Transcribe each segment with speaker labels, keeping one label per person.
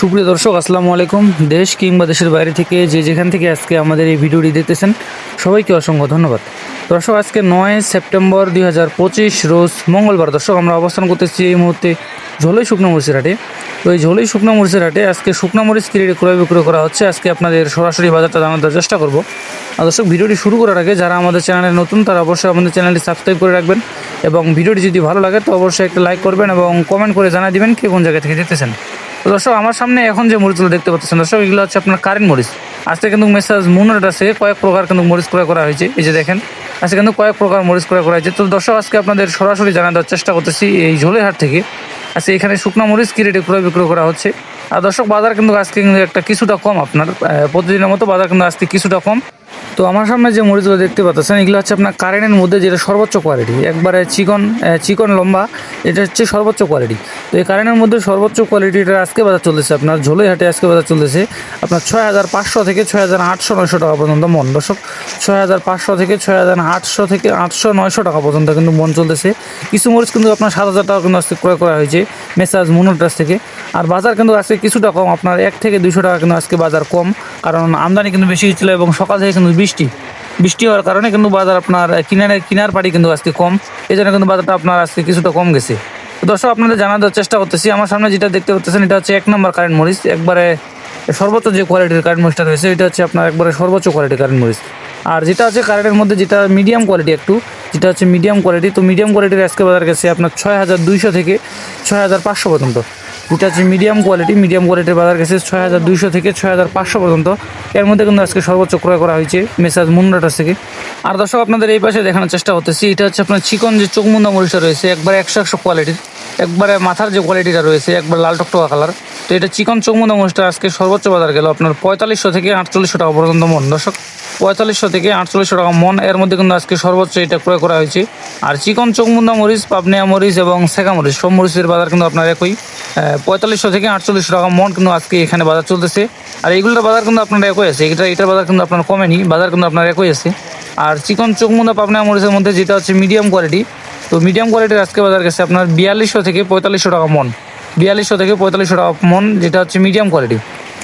Speaker 1: সুপ্রিয় দর্শক, আসসালামু আলাইকুম। দেশ কিংবা দেশের বাইরে থেকে যে যেখান থেকে আজকে আমাদের এই ভিডিওটি দেখতেছেন, সবাইকে অসংখ্য ধন্যবাদ। দর্শক, আজকে নয় সেপ্টেম্বর দুই হাজার পঁচিশ, রোজ মঙ্গলবার। দর্শক, আমরা অবস্থান করতেছি এই মুহূর্তে ঝোলই শুকনো মরিচের হাটে। তো এই ঝোলই শুকনো মরিচের হাটে আজকে শুকনো মরিচ কিনে ক্রয় বিক্রয় করা হচ্ছে। আজকে আপনাদের সরাসরি বাজারটা জানানোর চেষ্টা করব। আর দর্শক, ভিডিওটি শুরু করার আগে যারা আমাদের চ্যানেলে নতুন, তারা অবশ্যই আমাদের চ্যানেলটি সাবস্ক্রাইব করে রাখবেন এবং ভিডিওটি যদি ভালো লাগে, তো অবশ্যই একটা লাইক করবেন এবং কমেন্ট করে জানা দিবেন কে কোন জায়গা থেকে দেখতেছেন। দর্শক, আমার সামনে এখন যে মরিচগুলো দেখতে পাচ্ছেন, দর্শক, এগুলো হচ্ছে আপনার কারেন্ট মরিচ। আজকে কিন্তু মেসাজ মুনের আছে, কয়েক প্রকার কিন্তু মরিচ ক্রয় করা হয়েছে। এই যে দেখেন, আজকে কিন্তু কয়েক প্রকার মরিচ ক্রয় করা হয়েছে। তো দর্শক, আজকে আপনাদের সরাসরি জানা দেওয়ার চেষ্টা করতেছি এই ঝোলেহাট থেকে। আজকে এখানে শুকনো মরিচ কি রেটে ক্রয় বিক্রয় করা হচ্ছে? আর দর্শক, বাজার কিন্তু আজকে কিন্তু একটা কিছুটা কম আপনার। প্রতিদিনের মতো বাজার কিন্তু আজকে কিছুটা কম। তো আমার সামনে যে মরিচগুলো দেখতে পাচ্ছেন, এগুলো হচ্ছে আপনার কারেন্টের মধ্যে যেটা সর্বোচ্চ কোয়ালিটি একবারে চিকন চিকন লম্বা, এটা হচ্ছে সর্বোচ্চ কোয়ালিটি তো এই কারেন্টের মধ্যে সর্বোচ্চ কোয়ালিটিটা আজকে বাজার চলতেছে আপনার ঝোলাই হাটে আজকে বাজার চলতেছে আপনার ছয় হাজার পাঁচশো থেকে ছয় হাজার আটশো নয়শো টাকা পর্যন্ত মন। দর্শক ছয় হাজার পাঁচশো থেকে ছয় হাজার আটশো থেকে আটশো নয়শো টাকা পর্যন্ত কিন্তু মন চলতেছে। কিছু মরিচ কিন্তু আপনার সাত হাজার টাকা কিন্তু আজকে ক্রয় করা হয়েছে মেসাজ কাছ থেকে। আর বাজার কিন্তু আজকে কিছুটা কম, আপনার এক থেকে দুশো টাকা কিন্তু আজকে বাজার কম, কারণ আমদানি কিন্তু বেশি ছিল এবং সকাল থেকে কিন্তু বৃষ্টি। বৃষ্টি হওয়ার কারণে কিন্তু বাজার আপনার কিনারে, কিনার পাড়ি কিন্তু আজকে কম। এই জন্য কিন্তু বাজারটা আপনার আজকে কিছুটা কম গেছে। তো দর্শক, আপনাদের জানার চেষ্টা করতেছি, আমার সামনে যেটা দেখতে পাচ্ছেন, এটা হচ্ছে এক নম্বর কারেন্ট মরিচ। একবারে সর্বোচ্চ যে কোয়ালিটির কারেন্ট মরিচটা রয়েছে, এটা হচ্ছে আপনার একবারে সর্বোচ্চ কোয়ালিটির কারেন্ট মরিচ। আর যেটা আছে কারেন্টের মধ্যে, যেটা মিডিয়াম কোয়ালিটি একটু, যেটা হচ্ছে মিডিয়াম কোয়ালিটি তো মিডিয়াম কোয়ালিটির আজকে বাজার গেছে আপনার ছয় হাজার দুইশো থেকে ছয় হাজার পাঁচশো পর্যন্ত। যেটা হচ্ছে মিডিয়াম কোয়ালিটি মিডিয়াম কোয়ালিটির বাজার গেছে ছয় হাজার দুইশো থেকে ছয় হাজার পাঁচশো পর্যন্ত। এর মধ্যে কিন্তু আজকে সর্বোচ্চ ক্রয় করা হয়েছে মেসাজ মুন্ডাটার থেকে। আর দর্শক, আপনাদের এই পাশে দেখানোর চেষ্টা করতেছি, এটা হচ্ছে আপনার চিকন যে চোখমুন্দা মরিচটা রয়েছে, একবারে একশো একশো কোয়ালিটির একবারে মাথার যে কোয়ালিটিটা রয়েছে, একবার লাল টকটকা কালার তো এটা চিকন চৌমুন্দা মরিচটা আজকে সর্বোচ্চ বাজার গেল আপনার পঁয়তাল্লিশশো থেকে আটচল্লিশশো টাকা পর্যন্ত মন। দর্শক, পঁয়তাল্লিশশো থেকে আটচল্লিশশো টাকা মন, এর মধ্যে কিন্তু আজকে সর্বোচ্চ এটা ক্রয় করা হয়েছে। আর চিকন চৌমুন্দা মরিচ, পাবনিয়া মরিচ এবং সেকা মরিচ, সব মরিচের বাজার কিন্তু আপনার একই। পঁয়তাল্লিশশো থেকে আটচল্লিশশো টাকা মন কিন্তু আজকে এখানে বাজার চলতেছে। আর এইগুলোর বাজার কিন্তু আপনার একই আছে। এটা এটার বাজার কিন্তু আপনার কমেনি, বাজার কিন্তু আপনার একই আছে। আর চিকন চৌমুন্দা পাবনিয়া মরিচের মধ্যে যেটা হচ্ছে মিডিয়াম কোয়ালিটি তো মিডিয়াম কোয়ালিটির আজকে বাজার গেছে আপনার বিয়াল্লিশশো থেকে পঁয়তাল্লিশশো টাকা মন। বিয়াল্লিশশো থেকে পঁয়তাল্লিশশো টাকা মন যেটা হচ্ছে মিডিয়াম কোয়ালিটি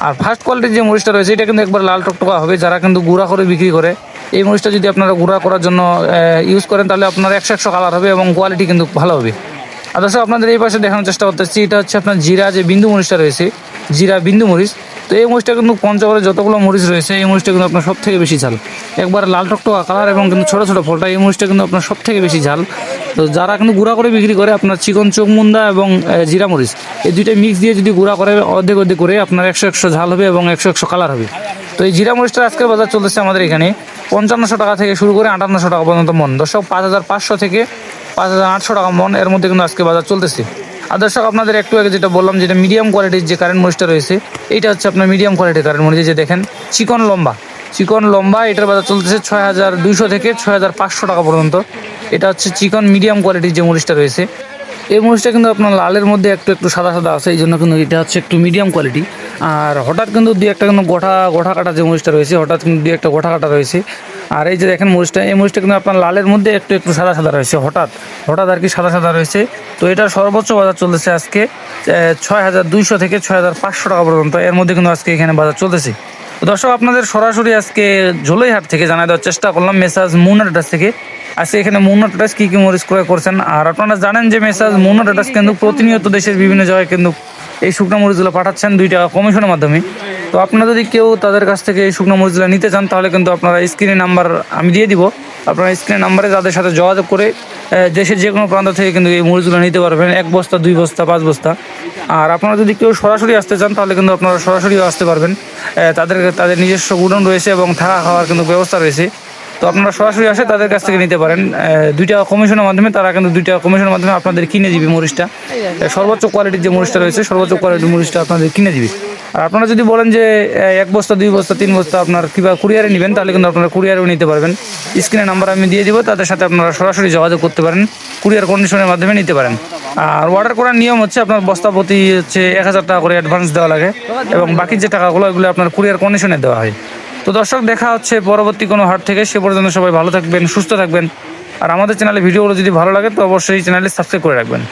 Speaker 1: আর ফার্স্ট কোয়ালিটির যে মরিচটা রয়েছে, এটা কিন্তু একবার লাল টকটকা হবে। যারা কিন্তু গুঁড়া করে বিক্রি করে, এই মরিচটা যদি আপনারা গুঁড়া করার জন্য ইউজ করেন, তাহলে আপনার একশো একশো কালার হবে এবং কোয়ালিটি কিন্তু ভালো হবে। আর দর্শক, আপনাদের এই পাশে দেখানোর চেষ্টা করতেছি, এটা হচ্ছে আপনার জিরা যে বিন্দু মরিচটা রয়েছে, জিরা বিন্দু মরিচ। তো এই মরিচটা কিন্তু পঞ্চগড়ে যতগুলো মরিচ রয়েছে, এই মরিচটা কিন্তু আপনার সব থেকে বেশি ঝাল। একবার লাল টকটকা কালার এবং কিন্তু ছোটো ছোটো ফলটা, এই মরিচটা কিন্তু আপনার সব থেকে বেশি ঝাল। তো যারা কিন্তু গুঁড়া করে বিক্রি করে, আপনার চিকন চোখমুন্দা এবং জিরা মরিচ, এই দুইটা মিক্স দিয়ে যদি গুঁড়া করে, অর্ধেক অর্ধেক করে, আপনার একশো একশো ঝাল হবে এবং একশো একশো কালার হবে। তো এই জিরা মরিচটা আজকের বাজার চলতেছে আমাদের এখানে পঞ্চান্নশো টাকা থেকে শুরু করে আটান্নশো টাকা পর্যন্ত মন। দর্শক, পাঁচ হাজার পাঁচশো থেকে পাঁচ হাজার আটশো টাকা মন, এর মধ্যে কিন্তু আজকে বাজার চলতেছে। আর দর্শক, আপনাদের একটু আগে যেটা বললাম, যেটা মিডিয়াম কোয়ালিটির যে কারেন্ট মরিচটা রয়েছে, এইটা হচ্ছে আপনার মিডিয়াম কোয়ালিটির কারেন্ট মরিচ। যে দেখেন, চিকন লম্বা। চিকন লম্বা, এটার বাজার চলতেছে ছয় হাজার দুইশো থেকে ছয় হাজার পাঁচশো টাকা পর্যন্ত। এটা হচ্ছে চিকন মিডিয়াম কোয়ালিটির যে মরিচটা রয়েছে। এই মরিচটা কিন্তু আপনার লালের মধ্যে একটু একটু সাদা সাদা আছে, এই জন্য কিন্তু এটা হচ্ছে একটু মিডিয়াম কোয়ালিটি আর হঠাৎ কিন্তু দুই একটা কিন্তু গোঠা গোঠা কাটা যে মরিচটা রয়েছে, হঠাৎ কিন্তু দুই একটা গোঠা কাটা রয়েছে। আর এই যে দেখেন মরিচটা, এই মরিচটা কিন্তু আপনার লালের মধ্যে একটু একটু সাদা সাদা রয়েছে, হঠাৎ। হঠাৎ আর কি সাদা সাদা রয়েছে। তো এটার সর্বোচ্চ বাজার চলতেছে আজকে ছয় হাজার দুইশো থেকে ছয় হাজার পাঁচশো টাকা পর্যন্ত। এর মধ্যে কিন্তু আজকে এখানে বাজার চলতেছে। দর্শক, আপনাদের সরাসরি আজকে ঝোলইহাট থেকে জানা দেওয়ার চেষ্টা করলাম মেসাজ মুনার কাছ থেকে। আজকে এখানে মুন্না টাটাস কী কী মরিচ ক্রয় করছেন? আর আপনারা জানেন যে মেসাজ মুন্না টাটাস কিন্তু প্রতিনিয়ত দেশের বিভিন্ন জায়গায় কিন্তু এই শুকনো মরিচগুলো পাঠাচ্ছেন দুই টাকা কমিশনের মাধ্যমে। তো আপনারা যদি কেউ তাদের কাছ থেকে এই শুকনো মরিচগুলো নিতে চান, তাহলে কিন্তু আপনারা স্ক্রিনে নাম্বার আমি দিয়ে দিব। আপনারা স্ক্রিনে নাম্বারে তাদের সাথে যোগাযোগ করে দেশের যে কোনো প্রান্ত থেকে কিন্তু এই মরিচগুলো নিতে পারবেন, এক বস্তা, দুই বস্তা, পাঁচ বস্তা। আর আপনারা যদি কেউ সরাসরি আসতে চান, তাহলে কিন্তু আপনারা সরাসরিও আসতে পারবেন। তাদের তাদের নিজস্ব গুডন রয়েছে এবং থাকা খাওয়ার কিন্তু ব্যবস্থা রয়েছে। তো আপনারা সরাসরি আসে তাদের কাছ থেকে নিতে পারেন। দুইটা কমিশনের মাধ্যমে তারা কিন্তু দুইটা কমিশনের মাধ্যমে আপনাদের কিনে দিবে মরিচটা। সর্বোচ্চ কোয়ালিটির যে মরিচটা রয়েছে, সর্বোচ্চ কোয়ালিটির মরিচটা আপনাদের কিনে দিবে। আর আপনারা যদি বলেন যে এক বস্তা, দুই বস্তা, তিন বস্তা আপনার কিংবা কুরিয়ারে নেবেন, তাহলে কিন্তু আপনারা কুরিয়ারেও নিতে পারবেন। স্ক্রিনে নাম্বার আমি দিয়ে দিব, তাদের সাথে আপনারা সরাসরি যোগাযোগ করতে পারেন কুরিয়ার কন্ডিশনের মাধ্যমে নিতে পারেন। আর অর্ডার করার নিয়ম হচ্ছে আপনার বস্তা প্রতি হচ্ছে এক হাজার টাকা করে অ্যাডভান্স দেওয়া লাগে, এবং বাকি যে টাকাগুলো ওইগুলো আপনার কুরিয়ার কন্ডিশনে দেওয়া হয়। তো দর্শক, দেখা হচ্ছে পরবর্তী কোনো হাট থেকে। সে পর্যন্ত সবাই ভালো থাকবেন, সুস্থ থাকবেন। আর আমাদের চ্যানেলে ভিডিওগুলো যদি ভালো লাগে, তো অবশ্যই চ্যানেলে সাবস্ক্রাইব করে রাখবেন।